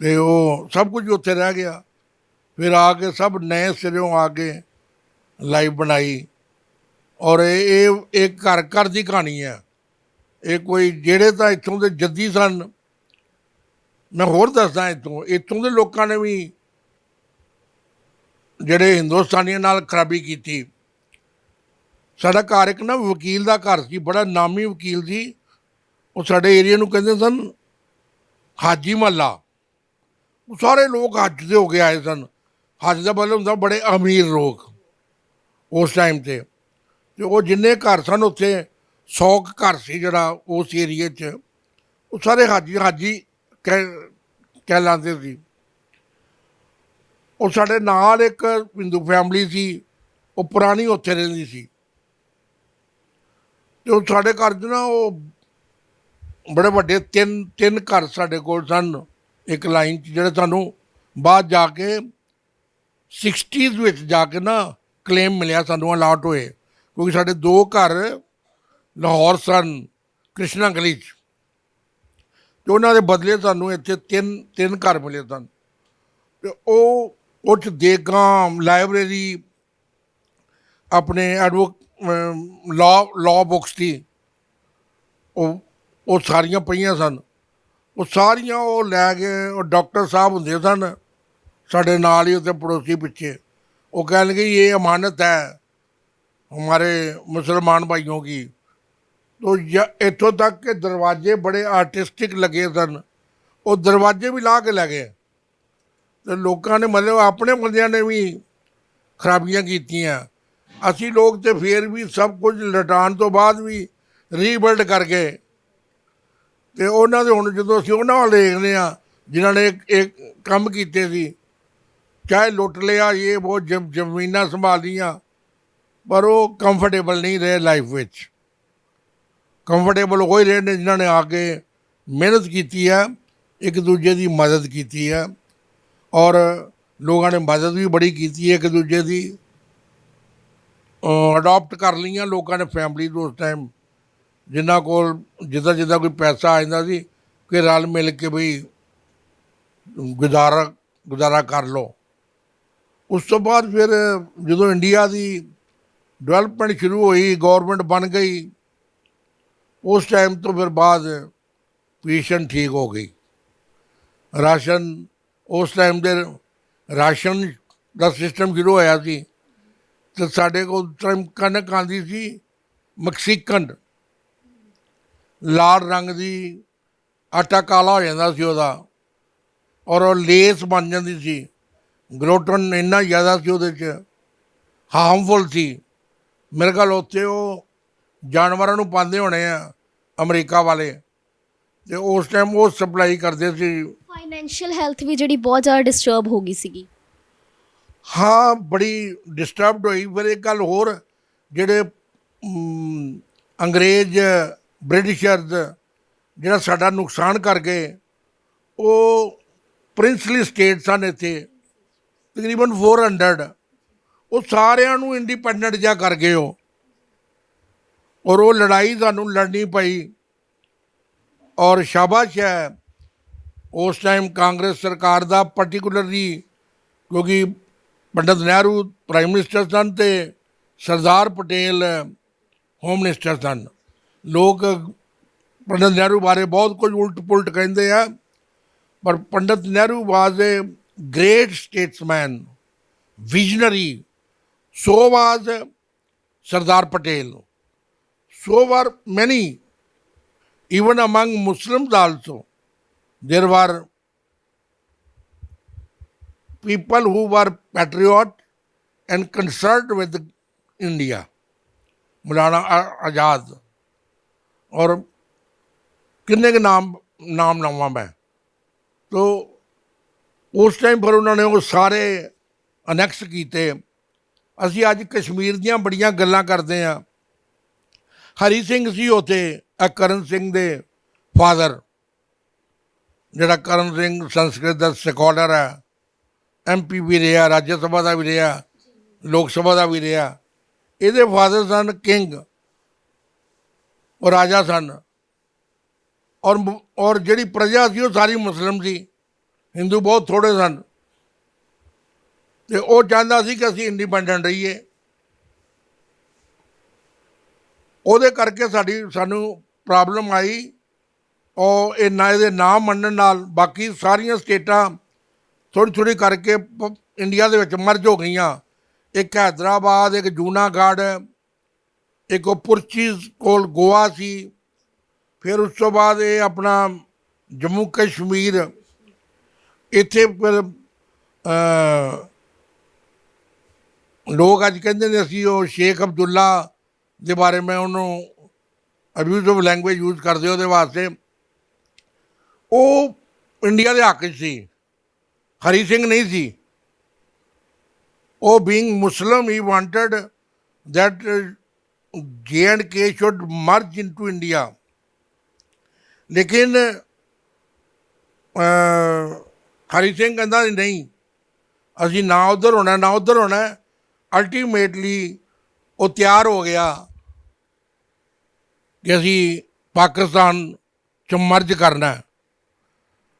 ਤੇ ਉਹ ਸਭ ਕੁਝ ਉੱਥੇ ਰਹਿ ਗਿਆ। ਫਿਰ ਆ ਕੇ ਸਭ ਨਵੇਂ ਸਿਰਿਓਂ ਆ ਕੇ ਲਾਈਵ ਬਣਾਈ। ਔਰ ਇਹ ਇਹ ਘਰ ਘਰ ਦੀ ਕਹਾਣੀ ਹੈ। ਇਹ ਕੋਈ ਜਿਹੜੇ ਤਾਂ ਇੱਥੋਂ ਦੇ ਜੱਦੀ ਸਨ। ਮੈਂ ਹੋਰ ਦੱਸਦਾ ਇੱਥੋਂ ਇੱਥੋਂ ਦੇ ਲੋਕਾਂ ਨੇ ਵੀ ਜਿਹੜੇ ਹਿੰਦੁਸਤਾਨੀਆਂ ਨਾਲ ਖਰਾਬੀ ਕੀਤੀ। ਸਾਡਾ ਘਰ ਇੱਕ ਨਾ ਵਕੀਲ ਦਾ ਘਰ ਸੀ, ਬੜਾ ਨਾਮੀ ਵਕੀਲ ਸੀ। ਉਹ ਸਾਡੇ ਏਰੀਆ ਨੂੰ ਕਹਿੰਦੇ ਸਨ, ਹਾਜੀ ਮਹੱਲਾ। ਉਹ ਸਾਰੇ ਲੋਕ ਹੱਜ ਦੇ ਹੋ ਕੇ ਆਏ ਸਨ। ਹੱਜ ਦਾ ਮਤਲਬ ਹੁੰਦਾ ਬੜੇ ਅਮੀਰ ਲੋਕ ਉਸ ਟਾਈਮ ਤੇ। ਤੇ ਉਹ ਜਿੰਨੇ ਘਰ ਸਨ ਉੱਥੇ 100 ਘਰ ਸੀ ਜਿਹੜਾ ਉਸ ਏਰੀਏ 'ਚ। ਉਹ ਸਾਰੇ ਹਾਜੀ ਹਾਜੀ ਕਹਿ ਕਹਿਲਾਉਂਦੇ ਸੀ। ਉਹ ਸਾਡੇ ਨਾਲ ਇੱਕ ਹਿੰਦੂ ਫੈਮਿਲੀ ਸੀ, ਉਹ ਪੁਰਾਣੀ ਉੱਥੇ ਰਹਿੰਦੀ ਸੀ। ਤੇ ਉਹ ਸਾਡੇ ਘਰ 'ਚ ਨਾ ਉਹ ਬੜੇ ਵੱਡੇ ਤਿੰਨ ਤਿੰਨ ਘਰ ਸਾਡੇ ਕੋਲ ਸਨ, ਇੱਕ ਲਾਈਨ 'ਚ ਜਿਹੜੇ ਸਾਨੂੰ ਬਾਅਦ ਜਾ ਕੇ 60s ਵਿੱਚ ਜਾ ਕੇ ਨਾ ਕਲੇਮ ਮਿਲਿਆ ਸਾਨੂੰ ਅਲਾਟ ਹੋਏ। ਕਿਉਂਕਿ ਸਾਡੇ ਦੋ ਘਰ ਲਾਹੌਰ ਸਨ, ਕ੍ਰਿਸ਼ਨਾ ਗਲੀ 'ਚ। ਤੇ ਉਹਨਾਂ ਦੇ ਬਦਲੇ ਸਾਨੂੰ ਇੱਥੇ ਤਿੰਨ ਤਿੰਨ ਘਰ ਮਿਲੇ ਸਨ। ਤੇ ਉਹ ਉਹ 'ਚ ਦੇਗਾਂ ਲਾਇਬ੍ਰੇਰੀ ਆਪਣੇ ਐਡਵੋਕ ਲਾ ਲਾ ਬੁੱਕਸ ਦੀ ਉਹ ਉਹ ਸਾਰੀਆਂ ਪਈਆਂ ਸਨ। ਉਹ ਸਾਰੀਆਂ ਉਹ ਲੈ ਕੇ ਉਹ ਡਾਕਟਰ ਸਾਹਿਬ ਹੁੰਦੇ ਸਨ, ਸਾਡੇ ਨਾਲ ਹੀ ਉੱਥੇ ਪੜੋਸੀ ਪਿੱਛੇ। ਉਹ ਕਹਿਣ ਲੱਗੇ ਇਹ ਅਮਾਨਤ ਹੈ हमारे मुसलमान भाइयों की तो य- ਇੱਥੋਂ ਤੱਕ ਕਿ ਦਰਵਾਜ਼ੇ ਬੜੇ ਆਰਟਿਸਟਿਕ ਲੱਗੇ ਸਨ ਉਹ ਦਰਵਾਜ਼ੇ ਵੀ ਲਾ ਕੇ ਲੈ ਗਏ ਤੇ ਲੋਕਾਂ ਨੇ ਮਤਲਬ ਆਪਣੇ ਬੰਦਿਆਂ ਨੇ ਵੀ ਖਰਾਬੀਆਂ ਕੀਤੀਆਂ ਅਸੀਂ ਲੋਕ ਤੇ ਫੇਰ ਵੀ ਸਭ ਕੁਝ ਲਟਾਉਣ ਤੋਂ ਬਾਅਦ ਵੀ ਰੀਬਿਲਡ ਕਰ ਗਏ ਤੇ ਉਹਨਾਂ ਦੇ ਹੁਣ ਜਦੋਂ ਅਸੀਂ ਉਹਨਾਂ ਵੱਲ ਦੇਖਦੇ ਆ ਜਿਨ੍ਹਾਂ ਨੇ ਇੱਕ ਇੱਕ ਕੰਮ ਕੀਤੇ ਸੀ ਚਾਹੇ ਲੁੱਟ ਲਿਆ ਇਹ ਉਹ ਜ਼ਮ- ਜ਼ਮੀਨਾਂ ਸੰਭਾਲੀਆਂ ਪਰ ਉਹ ਕੰਫਰਟੇਬਲ ਨਹੀਂ ਰਹੇ ਲਾਈਫ ਵਿੱਚ। ਕੰਫਰਟੇਬਲ ਉਹ ਰਹੇ ਨੇ ਜਿਨ੍ਹਾਂ ਨੇ ਆ ਕੇ ਮਿਹਨਤ ਕੀਤੀ ਹੈ, ਇੱਕ ਦੂਜੇ ਦੀ ਮਦਦ ਕੀਤੀ ਹੈ। ਔਰ ਲੋਕਾਂ ਨੇ ਮਦਦ ਵੀ ਬੜੀ ਕੀਤੀ ਹੈ ਇੱਕ ਦੂਜੇ ਦੀ। ਅਡਾਪਟ ਕਰ ਲਈਆਂ ਲੋਕਾਂ ਨੇ ਫੈਮਿਲੀ ਉਸ ਟਾਈਮ ਜਿਨ੍ਹਾਂ ਕੋਲ ਜਿੱਦਾਂ ਜਿੱਦਾਂ ਕੋਈ ਪੈਸਾ ਆ ਜਾਂਦਾ ਸੀ, ਕਿ ਰਲ ਮਿਲ ਕੇ ਵੀ ਗੁਜ਼ਾਰਾ ਗੁਜ਼ਾਰਾ ਕਰ ਲਓ। ਉਸ ਤੋਂ ਬਾਅਦ ਫਿਰ ਜਦੋਂ ਇੰਡੀਆ ਦੀ ਡਿਵੈਲਪਮੈਂਟ ਸ਼ੁਰੂ ਹੋਈ, ਗਵਰਨਮੈਂਟ ਬਣ ਗਈ। ਉਸ ਟਾਈਮ ਤੋਂ ਫਿਰ ਬਾਅਦ ਪੋਜੀਸ਼ਨ ਠੀਕ ਹੋ ਗਈ। ਰਾਸ਼ਨ, ਉਸ ਟਾਈਮ ਦੇ ਰਾਸ਼ਨ ਦਾ ਸਿਸਟਮ ਸ਼ੁਰੂ ਹੋਇਆ ਸੀ। ਤੇ ਸਾਡੇ ਕੋਲ ਉਸ ਟਾਈਮ ਕਣਕ ਆਉਂਦੀ ਸੀ ਮੈਕਸੀਕਨ ਲਾਲ ਰੰਗ ਦੀ ਆਟਾ ਕਾਲਾ ਹੋ ਜਾਂਦਾ ਸੀ ਉਹਦਾ। ਔਰ ਉਹ ਲੇਸ ਬਣ ਜਾਂਦੀ ਸੀ। ਗਲੋਟਨ ਇੰਨਾ ਜ਼ਿਆਦਾ ਸੀ ਉਹਦੇ 'ਚ ਹਾਰਮਫੁਲ ਸੀ। ਮੇਰੇ ਖਿਆਲ ਉੱਥੇ ਉਹ ਜਾਨਵਰਾਂ ਨੂੰ ਪਾਉਂਦੇ ਹੋਣੇ ਆ ਅਮਰੀਕਾ ਵਾਲੇ। ਤੇ ਉਸ ਟਾਈਮ ਉਹ ਸਪਲਾਈ ਕਰਦੇ ਸੀ। ਫਾਈਨੈਂਸ਼ੀਅਲ ਹੈਲਥ ਵੀ ਜਿਹੜੀ ਬਹੁਤ ਜ਼ਿਆਦਾ ਡਿਸਟਰਬ ਹੋ ਗਈ ਸੀਗੀ। ਹਾਂ ਬੜੀ ਡਿਸਟਰਬਡ ਹੋਈ। ਫਿਰ ਇੱਕ ਗੱਲ ਹੋਰ ਜਿਹੜੇ ਅੰਗਰੇਜ਼ ਬ੍ਰਿਟਿਸ਼ਰਜ਼ ਜਿਹੜਾ ਸਾਡਾ ਨੁਕਸਾਨ ਕਰ ਗਏ ਉਹ ਪ੍ਰਿੰਸਲੀ ਸਟੇਟ ਸਨ ਇੱਥੇ। ਤਕਰੀਬਨ 400 ਉਹ ਸਾਰਿਆਂ ਨੂੰ ਇੰਡੀਪੈਂਡੈਂਟ ਜਿਹਾ ਕਰ ਗਏ ਹੋ ਔਰ ਉਹ ਲੜਾਈ ਸਾਨੂੰ ਲੜਨੀ ਪਈ। ਔਰ ਸ਼ਾਬਾਸ਼ ਹੈ, ਉਸ ਟਾਈਮ ਕਾਂਗਰਸ ਸਰਕਾਰ ਦਾ ਪਾਰਟਿਕੂਲਰਲੀ ਕਿਉਂਕਿ ਪੰਡਤ ਨਹਿਰੂ ਪ੍ਰਾਈਮ ਮਿਨਿਸਟਰ ਸਨ ਤੇ ਸਰਦਾਰ ਪਟੇਲ ਹੋਮ ਮਿਨਿਸਟਰ ਸਨ। ਲੋਕ ਪੰਡਤ ਨਹਿਰੂ ਬਾਰੇ ਬਹੁਤ ਕੁਝ ਉਲਟ ਪੁਲਟ ਕਹਿੰਦੇ ਆ, ਪਰ Pandit Nehru was a great statesman visionary so was Sardar Patel so were many even among muslims also there were people who were patriot and concerned with india Maulana ਆ- ਆਜ਼ਾਦ ਔਰ ਕਿੰਨੇ ਕੁ ਨਾਮ ਨਾਮ ਲਵਾਂ ਮੈਂ ਤੋ ਉਸ ਟਾਈਮ ਪਰ ਉਹਨਾਂ ਨੇ ਉਹ ਸਾਰੇ ਅਨੈਕਸ ਕੀਤੇ ਅਸੀਂ ਅੱਜ ਕਸ਼ਮੀਰ ਦੀਆਂ ਬੜੀਆਂ ਗੱਲਾਂ ਕਰਦੇ ਹਾਂ। ਹਰੀ ਸਿੰਘ ਸੀ ਉੱਥੇ ਇਹ ਕਰਨ ਸਿੰਘ ਦੇ ਫਾਦਰ, ਜਿਹੜਾ ਕਰਨ ਸਿੰਘ ਸੰਸਕ੍ਰਿਤ ਦਾ ਸਕਾਲਰ ਹੈ। ਐਮਪੀ ਵੀ ਰਿਹਾ, ਰਾਜ ਸਭਾ ਦਾ ਵੀ ਰਿਹਾ, ਲੋਕ ਸਭਾ ਦਾ ਵੀ ਰਿਹਾ। ਇਹਦੇ ਫਾਦਰ ਸਨ ਕਿੰਗ, ਉਹ ਰਾਜਾ ਸਨ। ਔਰ ਮ- ਔਰ ਜਿਹੜੀ ਪ੍ਰਜਾ ਸੀ ਉਹ ਸਾਰੀ ਮੁਸਲਮ ਸੀ। ਹਿੰਦੂ ਬਹੁਤ ਥੋੜੇ ਸਨ। ਤੇ ਉਹ ਚਾਹੁੰਦਾ ਸੀ ਕਿ ਅਸੀਂ ਇੰਡੀਪੈਂਡੈਂਟ ਰਹੀਏ। ਉਹਦੇ ਕਰਕੇ ਸਾਡੀ ਸਾਨੂੰ ਪ੍ਰੋਬਲਮ ਆਈ। ਉਹ ਇਹ ਨਾ ਇਹਦੇ ਨਾ ਮੰਨਣ ਨਾਲ ਬਾਕੀ ਸਾਰੀਆਂ ਸਟੇਟਾਂ ਥੋੜ੍ਹੀ ਥੋੜ੍ਹੀ ਕਰਕੇ ਇੰਡੀਆ ਦੇ ਵਿੱਚ ਮਰਜ ਹੋ ਗਈਆਂ। ਇੱਕ ਹੈਦਰਾਬਾਦ ਇੱਕ ਜੂਨਾਗੜ੍ਹ ਇੱਕ ਉਹ ਪੁਰਚੀਜ਼ ਕੋਲ ਗੋਆ ਸੀ। ਫਿਰ ਉਸ ਤੋਂ ਬਾਅਦ ਇਹ ਆਪਣਾ ਜੰਮੂ ਕਸ਼ਮੀਰ ਇੱਥੇ ਫਿਰ ਅ, ਲੋਕ ਅੱਜ ਕਹਿੰਦੇ ਨੇ ਅਸੀਂ ਉਹ ਸ਼ੇਖ ਅਬਦੁੱਲਾ ਦੇ ਬਾਰੇ ਮੈਂ ਉਹਨੂੰ ਅਬਿਊਜ਼ ਲੈਂਗੁਏਜ ਯੂਜ਼ ਕਰਦੇ ਉਹਦੇ ਵਾਸਤੇ। ਉਹ ਇੰਡੀਆ ਦੇ ਹੱਕ 'ਚ ਸੀ। ਹਰੀ ਸਿੰਘ ਨਹੀਂ ਸੀ। ਉਹ being Muslim he wanted that uh, J&K should merge into India. ਲੇਕਿਨ ਅਹ, ਹਰੀ ਸਿੰਘ ਕਹਿੰਦਾ ਨਹੀਂ ਅਸੀਂ ਨਾ ਉਧਰ ਹੋਣਾ ਨਾ ਉਧਰ ਹੋਣਾ। ਅਲਟੀਮੇਟਲੀ ਉਹ ਤਿਆਰ ਹੋ ਗਿਆ ਕਿ ਅਸੀਂ ਪਾਕਿਸਤਾਨ ਚ ਮਰਜ ਕਰਨਾ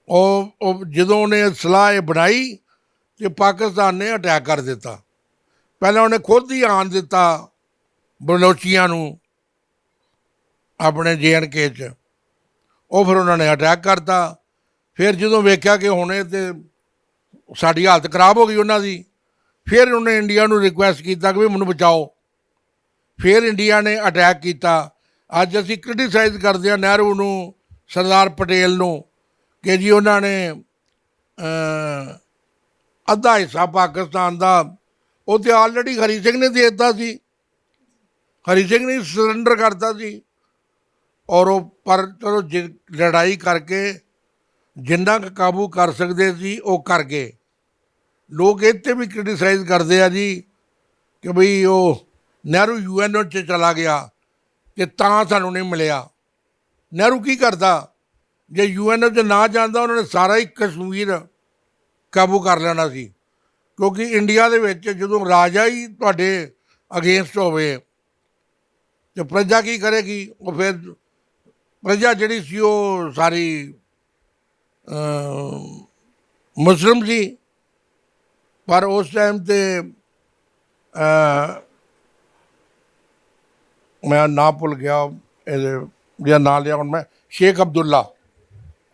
ਉਹ ਜਦੋਂ ਉਹਨੇ ਸਲਾਹ ਇਹ ਬਣਾਈ ਤੇ ਪਾਕਿਸਤਾਨ ਨੇ ਅਟੈਕ ਕਰ ਦਿੱਤਾ। ਪਹਿਲਾਂ ਉਹਨੇ ਖੁਦ ਹੀ ਆਣ ਦਿੱਤਾ ਬਲੋਚੀਆਂ ਨੂੰ ਆਪਣੇ ਕੇ ਚ। ਉਹ ਫਿਰ ਉਹਨਾਂ ਨੇ ਅਟੈਕ ਕਰਤਾ। ਫਿਰ ਜਦੋਂ ਵੇਖਿਆ ਕਿ ਹੁਣੇ ਇਹ ਤੇ ਸਾਡੀ ਹਾਲਤ ਖਰਾਬ ਹੋ ਗਈ ਉਹਨਾਂ ਦੀ ਫਿਰ ਉਹਨੇ ਇੰਡੀਆ ਨੂੰ ਰਿਕੁਐਸਟ ਕੀਤਾ ਕਿ ਵੀ ਮੈਨੂੰ ਬਚਾਓ। ਫਿਰ ਇੰਡੀਆ ਨੇ ਅਟੈਕ ਕੀਤਾ। ਅੱਜ ਅਸੀਂ ਕ੍ਰਿਟਿਸਾਈਜ਼ ਕਰਦੇ ਹਾਂ ਨਹਿਰੂ ਨੂੰ, ਸਰਦਾਰ ਪਟੇਲ ਨੂੰ ਕਿ ਜੀ ਉਹਨਾਂ ਨੇ ਅੱਧਾ ਹਿੱਸਾ ਪਾਕਿਸਤਾਨ ਦਾ, ਉਹ ਤੇ ਆਲਰੇਡੀ ਹਰੀ ਸਿੰਘ ਨੇ ਦੇ ਦਿੱਤਾ ਸੀ। ਹਰੀ ਸਿੰਘ ਨੇ ਸਰੈਂਡਰ ਕਰਤਾ ਸੀ। ਔਰ ਉਹ ਪਰ ਚਲੋ ਜਿ- ਲੜਾਈ ਕਰਕੇ ਜਿੰਨਾ ਕੁ ਕਾਬੂ ਕਰ ਸਕਦੇ ਸੀ ਉਹ ਕਰ ਗਏ। ਲੋਕ ਇੱਥੇ ਵੀ ਕ੍ਰਿਟਿਸਾਈਜ਼ ਕਰਦੇ ਆ ਜੀ ਕਿ ਭਈ ਉਹ ਨਹਿਰੂ ਯੂਐਨਓ ਚ ਚਲਾ ਗਿਆ ਕਿ ਤਾਂ ਸਾਨੂੰ ਨਹੀਂ ਮਿਲਿਆ। ਨਹਿਰੂ ਕੀ ਕਰਦਾ? ਜੇ ਯੂਐਨਓ ਚ ਨਾ ਜਾਂਦਾ ਉਹਨਾਂ ਨੇ ਸਾਰਾ ਹੀ ਕਸ਼ਮੀਰ ਕਾਬੂ ਕਰ ਲੈਣਾ ਸੀ। ਕਿਉਂਕਿ ਇੰਡੀਆ ਦੇ ਵਿੱਚ ਜਦੋਂ ਰਾਜਾ ਹੀ ਤੁਹਾਡੇ ਅਗੇਂਸਟ ਹੋਵੇ ਤੇ ਪ੍ਰਜਾ ਕੀ ਕਰੇਗੀ? ਉਹ ਫਿਰ ਪ੍ਰਜਾ ਜਿਹੜੀ ਸੀ ਉਹ ਸਾਰੀ ਅਮ, ਮੁਸਲਿਮ ਸੀ ਪਰ ਉਸ ਟਾਈਮ ਤੇ ਮੈਂ ਨਾ ਭੁੱਲ ਗਿਆ ਇਹਦੇ, ਜਿਹੜਾ ਨਾਂ ਲਿਆ ਹੁਣ ਮੈਂ, ਸ਼ੇਖ ਅਬਦੁੱਲਾ,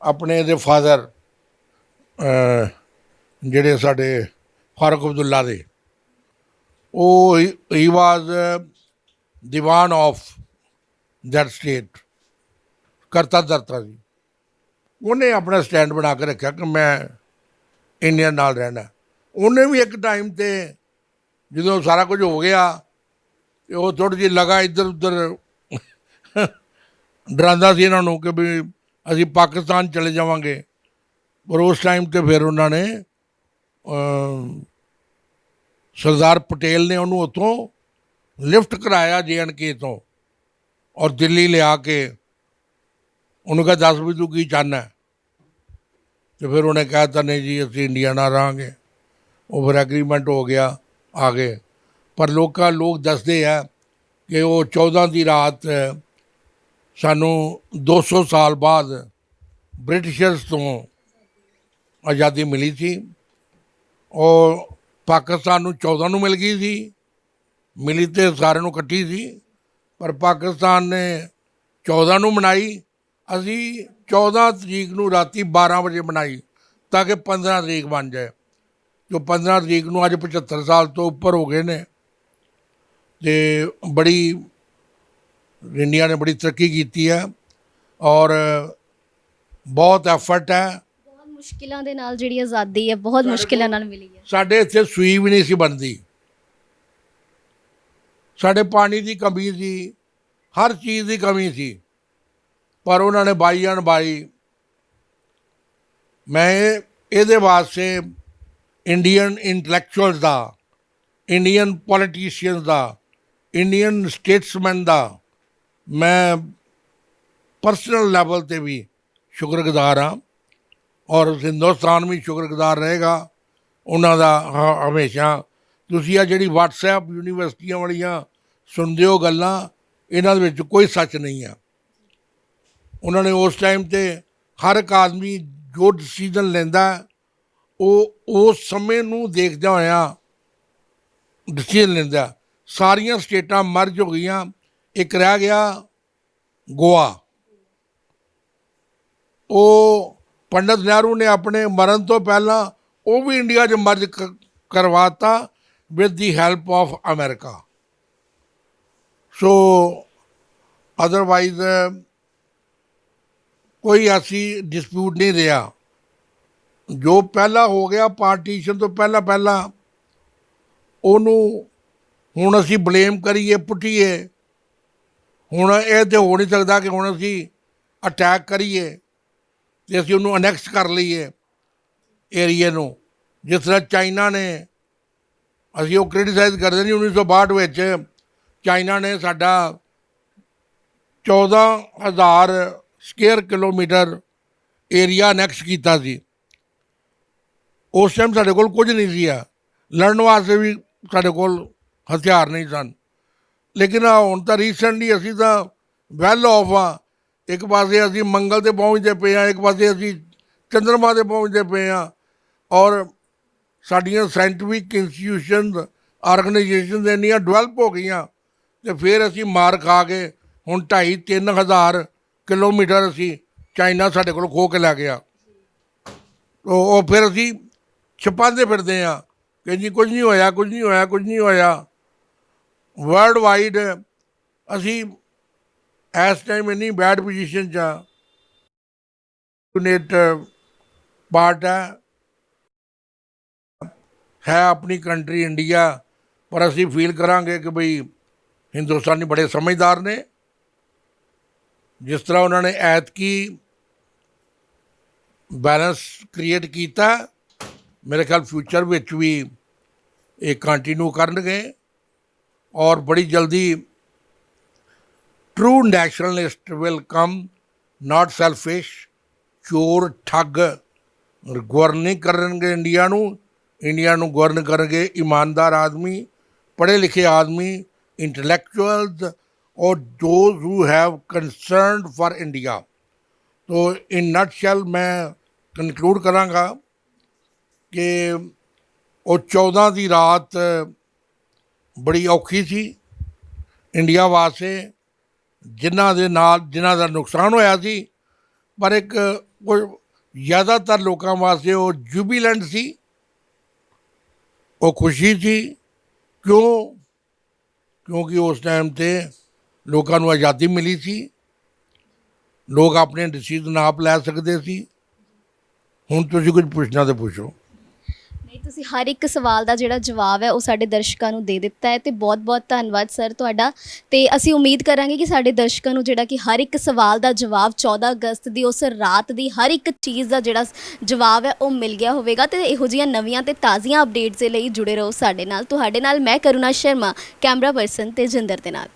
ਆਪਣੇ ਇਹਦੇ ਫਾਦਰ ਜਿਹੜੇ ਸਾਡੇ ਫਾਰੂਕ ਅਬਦੁੱਲਾ ਦੇ, ਉਹ ਹੀ ਵਾਜ ਦੀਵਾਨ ਆਫ ਦੈਟ ਸਟੇਟ ਕਰਤਾ ਦਰਤਾ ਜੀ। ਉਹਨੇ ਆਪਣਾ ਸਟੈਂਡ ਬਣਾ ਕੇ ਰੱਖਿਆ ਕਿ ਮੈਂ ਇੰਡੀਆ ਨਾਲ ਰਹਿਣਾ। ਉਹਨੇ ਵੀ ਇੱਕ ਟਾਈਮ ਤੇ ਜਦੋਂ ਸਾਰਾ ਕੁਝ ਹੋ ਗਿਆ ਤੇ ਉਹ ਥੋੜੀ ਜਿਹੀ ਲਗਾ ਇੱਧਰ ਉੱਧਰ ਡਰਾਉਂਦਾ ਸੀ ਇਹਨਾਂ ਨੂੰ ਕਿ ਵੀ ਅਸੀਂ ਪਾਕਿਸਤਾਨ ਚਲੇ ਜਾਵਾਂਗੇ ਪਰ ਉਸ ਟਾਈਮ ਤੇ ਫਿਰ ਉਹਨਾਂ ਨੇ ਸਰਦਾਰ ਪਟੇਲ ਨੇ ਉਹਨੂੰ ਉੱਥੋਂ ਲਿਫਟ ਕਰਾਇਆ ਕੇ ਤੋਂ ਔਰ ਦਿੱਲੀ ਲਿਆ ਕੇ ਉਹਨੂੰ ਕਿਹਾ, ਦੱਸ ਵੀ ਤੂੰ ਕੀ ਚਾਹੁੰਦਾ ਹੈ? ਤੇ ਫਿਰ ਉਹਨੇ ਕਹਿ, ਤਾ ਨਹੀਂ ਜੀ, ਅਸੀਂ ਇੰਡੀਆ ਨਾਲ ਰਹਾਂਗੇ ਉਹ ਐਗਰੀਮੈਂਟ ਹੋ ਗਿਆ, ਆ ਗਏ। ਪਰ ਲੋਕਾਂ, ਲੋਕ ਦੱਸਦੇ ਆ ਕਿ ਉਹ 14 ਦੀ ਰਾਤ, ਸਾਨੂੰ 200 ਸਾਲ ਬਾਅਦ ਬ੍ਰਿਟਿਸ਼ਰਸ ਤੋਂ ਆਜ਼ਾਦੀ ਮਿਲੀ ਸੀ। ਉਹ ਪਾਕਿਸਤਾਨ ਨੂੰ 14 ਨੂੰ ਮਿਲ ਗਈ ਸੀ, ਮਿਲੀ ਤੇ ਸਾਰਿਆਂ ਨੂੰ ਇਕੱਠੀ ਸੀ, ਪਰ ਪਾਕਿਸਤਾਨ ਨੇ 14 ਨੂੰ ਮਨਾਈ। ਅਸੀਂ 14 ਤਰੀਕ ਨੂੰ ਰਾਤੀ 12 ਵਜੇ ਮਨਾਈ, ਤਾਂ ਕਿ 15 ਤਰੀਕ ਬਣ ਜਾਏ। ਜੋ 15 ਤਰੀਕ ਨੂੰ ਅੱਜ 75 ਸਾਲ ਤੋਂ ਉੱਪਰ ਹੋ ਗਏ ਨੇ ਤੇ ਬੜੀ ਇੰਡੀਆ ਨੇ ਬੜੀ ਤਰੱਕੀ ਕੀਤੀ ਹੈ ਔਰ ਬਹੁਤ ਐਫਰਟ ਹੈ। ਬਹੁਤ ਮੁਸ਼ਕਿਲਾਂ ਦੇ ਨਾਲ ਜਿਹੜੀ ਆਜ਼ਾਦੀ ਹੈ ਬਹੁਤ ਮੁਸ਼ਕਿਲਾਂ ਨਾਲ ਮਿਲੀ ਹੈ। ਸਾਡੇ ਇੱਥੇ ਸੂਈ ਵੀ ਨਹੀਂ ਸੀ ਬਣਦੀ। ਸਾਡੇ ਪਾਣੀ ਦੀ ਕਮੀ ਸੀ ਹਰ ਚੀਜ਼ ਦੀ ਕਮੀ ਸੀ ਪਰ ਉਹਨਾਂ ਨੇ ਬਾਈ ਅਣ ਬਾਈ ਮੈਂ ਇਹਦੇ ਵਾਸਤੇ ਇੰਡੀਅਨ ਇੰਟੈਲੈਕਚੁਅਲਸ ਦਾ ਇੰਡੀਅਨ ਪੋਲੀਟੀਸ਼ੀਅਨਸ ਦਾ ਇੰਡੀਅਨ ਸਟੇਟਸਮੈਨ ਦਾ, ਮੈਂ ਪਰਸਨਲ ਲੈਵਲ ਤੇ ਵੀ ਸ਼ੁਕਰਗੁਜ਼ਾਰ ਹਾਂ ਔਰ ਹਿੰਦੁਸਤਾਨ ਵੀ ਸ਼ੁਕਰਗੁਜ਼ਾਰ ਰਹੇਗਾ। ਉਹਨਾਂ ਦਾ ਹ- ਹਮੇਸ਼ਾ। ਤੁਸੀਂ ਆ ਜਿਹੜੀ WhatsApp ਯੂਨੀਵਰਸਿਟੀਆਂ ਵਾਲੀਆਂ ਸੁਣਦੇ ਹੋ ਗੱਲਾਂ, ਇਹਨਾਂ ਦੇ ਵਿੱਚ ਕੋਈ ਸੱਚ ਨਹੀਂ ਆ। ਉਹਨਾਂ ਨੇ ਉਸ ਟਾਈਮ ਤੇ ਹਰ ਇੱਕ ਆਦਮੀ ਜੋ ਡਿਸੀਜਨ ਲੈਂਦਾ ਉਹ, ਉਸ ਸਮੇਂ ਨੂੰ ਦੇਖਦਿਆਂ ਹੋਇਆਂ ਡਿਸੀਜਨ ਲੈਂਦਾ। ਸਾਰੀਆਂ ਸਟੇਟਾਂ ਮਰਜ ਹੋ ਗਈਆਂ। ਇੱਕ ਰਹਿ ਗਿਆ ਗੋਆ। ਉਹ ਪੰਡਤ ਨਹਿਰੂ ਨੇ ਆਪਣੇ ਮਰਨ ਤੋਂ ਪਹਿਲਾਂ ਉਹ ਵੀ ਇੰਡੀਆ 'ਚ ਮਰਜ ਕ- ਕਰਵਾਤਾ with the help of America so otherwise ਕੋਈ ਐਸੀ ਡਿਸਪਿਊਟ ਨਹੀਂ ਰਿਹਾ। ਜੋ ਪਹਿਲਾਂ ਹੋ ਗਿਆ ਪਾਰਟੀਸ਼ਨ ਤੋਂ ਪਹਿਲਾਂ ਪਹਿਲਾਂ ਉਹਨੂੰ ਹੁਣ ਅਸੀਂ ਬਲੇਮ ਕਰੀਏ ਪੁੱਟੀਏ ਹੁਣ ਇਹ ਤੇ ਹੋ ਨਹੀਂ ਸਕਦਾ ਕਿ ਹੁਣ ਅਸੀਂ ਅਟੈਕ ਕਰੀਏ ਤੇ ਅਸੀਂ ਉਹਨੂੰ ਅਨੈਕਸ ਕਰ ਲਈਏ ਏਰੀਏ ਨੂੰ। ਜਿਸ ਤਰ੍ਹਾਂ ਚਾਈਨਾ ਨੇ, ਅਸੀਂ ਉਹ ਕ੍ਰਿਟਿਸਾਈਜ਼ ਕਰਦੇ ਨਹੀਂ 1962 ਵਿੱਚ। ਚਾਈਨਾ ਨੇ ਸਾਡਾ 14000 ਸਕੁਅਰ ਕਿਲੋਮੀਟਰ ਏਰੀਆ ਅਨੈਕਸ ਕੀਤਾ ਸੀ। ਉਸ ਟਾਈਮ ਸਾਡੇ ਕੋਲ ਕੁਝ ਨਹੀਂ ਸੀ ਆ। ਲੜਨ ਵਾਸਤੇ ਵੀ ਸਾਡੇ ਕੋਲ ਹਥਿਆਰ ਨਹੀਂ ਸਨ। ਲੇਕਿਨ ਹੁਣ ਤਾਂ ਰੀਸੈਂਟਲੀ ਅਸੀਂ ਤਾਂ ਵੈਲ ਆਫ ਆ। ਇੱਕ ਪਾਸੇ ਅਸੀਂ ਮੰਗਲ ਤੇ ਪਹੁੰਚਦੇ ਪਏ ਆ, ਇੱਕ ਪਾਸੇ ਅਸੀਂ ਚੰਦਰਮਾ ਤੇ ਪਹੁੰਚਦੇ ਪਏ ਆ। ਔਰ ਸਾਡੀਆਂ ਸਾਇੰਟਿਫਿਕ ਇੰਸਟੀਟਿਊਸ਼ਨਸ ਆਰਗੇਨਾਈਜੇਸ਼ਨਸ ਇੰਨੀਆਂ ਡਿਵੈਲਪ ਹੋ ਗਈਆਂ ਤੇ ਫਿਰ ਅਸੀਂ ਮਾਰ ਖਾ ਕੇ ਹੁਣ 2.5 ਤਿੰਨ ਹਜ਼ਾਰ ਕਿਲੋਮੀਟਰ ਅਸੀਂ ਚਾਈਨਾ ਸਾਡੇ ਕੋਲ ਖੋ ਕੇ ਲੈ ਗਿਆ। ਉਹ ਉਹ ਫਿਰ ਅਸੀਂ ਛਪਾਉਂਦੇ ਫਿਰਦੇ ਆ ਕਿ ਜੀ ਕੁਝ ਨਹੀਂ ਹੋਇਆ, ਕੁਝ ਨਹੀਂ ਹੋਇਆ, ਕੁਝ ਨਹੀਂ ਹੋਇਆ। ਵਰਲਡ ਵਾਈਡ ਅਸੀਂ ਇਸ ਟਾਈਮ ਇੰਨੀ ਬੈਡ ਪੋਜੀਸ਼ਨ 'ਚ ਆ। ਯੂਨਿਟ ਪਾਰਟ ਹੈ। ਹੈ ਆਪਣੀ ਕੰਟਰੀ ਇੰਡੀਆ ਪਰ ਅਸੀਂ ਫੀਲ ਕਰਾਂਗੇ ਕਿ ਬਈ ਹਿੰਦੁਸਤਾਨੀ ਬੜੇ ਸਮਝਦਾਰ ਨੇ। ਜਿਸ ਤਰ੍ਹਾਂ ਉਹਨਾਂ ਨੇ ਐਤਕੀ ਬੈਲੈਂਸ ਕ੍ਰੀਏਟ ਕੀਤਾ। ਮੇਰੇ ਖਿਆਲ ਫਿਊਚਰ ਵਿੱਚ ਵੀ ਇਹ ਕੰਟੀਨਿਊ ਕਰਨਗੇ ਔਰ ਬੜੀ ਜਲਦੀ true nationalist will come not selfish ਚੋਰ, ਠੱਗ ਗਵਰਨ ਕਰਨਗੇ ਇੰਡੀਆ ਨੂੰ ਇੰਡੀਆ ਨੂੰ ਗਵਰਨ ਕਰਨਗੇ ਇਮਾਨਦਾਰ ਆਦਮੀ ਪੜ੍ਹੇ ਲਿਖੇ ਆਦਮੀ ਇੰਟੈਲੈਕਚੁਅਲਸ ਔਰ those who have concerned for India. ਤੋ ਇਨ ਨਟਸ਼ੈਲ ਮੈਂ ਕਨਕਲੂਡ ਕਰਾਂਗਾ। ਕਿ ਉਹ 14 ਦੀ ਰਾਤ ਬੜੀ ਔਖੀ ਸੀ ਇੰਡੀਆ ਵਾਸਤੇ, ਜਿਨ੍ਹਾਂ ਦੇ ਨਾਲ, ਜਿਨ੍ਹਾਂ ਦਾ ਨੁਕਸਾਨ ਹੋਇਆ ਸੀ। ਪਰ ਇੱਕ ਕੋਈ ਜ਼ਿਆਦਾਤਰ ਲੋਕਾਂ ਵਾਸਤੇ ਉਹ ਜੁਬੀਲੈਂਟ ਸੀ। ਉਹ ਖੁਸ਼ੀ ਸੀ। ਕਿਉਂ? ਕਿਉਂਕਿ ਉਸ ਟਾਈਮ ਤੇ ਲੋਕਾਂ ਨੂੰ ਆਜ਼ਾਦੀ ਮਿਲੀ ਸੀ। ਲੋਕ ਆਪਣੇ ਡਿਸੀਜਨ ਆਪ ਲੈ ਸਕਦੇ ਸੀ। ਹੁਣ ਤੁਸੀਂ ਕੁਝ ਪੁੱਛਣਾ ਤੇ ਪੁੱਛੋ। ਨਹੀਂ, ਤੁਸੀਂ ਹਰ ਇੱਕ ਸਵਾਲ ਦਾ ਜਿਹੜਾ ਜਵਾਬ ਹੈ ਉਹ ਸਾਡੇ ਦਰਸ਼ਕਾਂ ਨੂੰ ਦੇ ਦਿੱਤਾ ਹੈ ਤੇ ਬਹੁਤ-ਬਹੁਤ ਧੰਨਵਾਦ ਸਰ ਤੁਹਾਡਾ। ਤੇ ਅਸੀਂ ਉਮੀਦ ਕਰਾਂਗੇ ਕਿ ਸਾਡੇ ਦਰਸ਼ਕਾਂ ਨੂੰ ਜਿਹੜਾ ਕਿ ਹਰ ਇੱਕ ਸਵਾਲ ਦਾ ਜਵਾਬ 14 ਅਗਸਤ ਦੀ, ਉਸ ਰਾਤ ਦੀ ਹਰ ਇੱਕ ਚੀਜ਼ ਦਾ ਜਿਹੜਾ ਜਵਾਬ ਹੈ ਉਹ ਮਿਲ ਗਿਆ ਹੋਵੇਗਾ ਤੇ ਇਹੋ ਜਿਹੀਆਂ ਨਵੀਆਂ ਤੇ ਤਾਜ਼ੀਆਂ ਅਪਡੇਟਸ ਦੇ ਲਈ ਜੁੜੇ ਰਹੋ ਸਾਡੇ ਨਾਲ। ਤੁਹਾਡੇ ਨਾਲ ਮੈਂ ਕਰੁਣਾ ਸ਼ਰਮਾ, ਕੈਮਰਾ ਪਰਸਨ ਤੇਜਿੰਦਰ ਦੇ ਨਾਲ।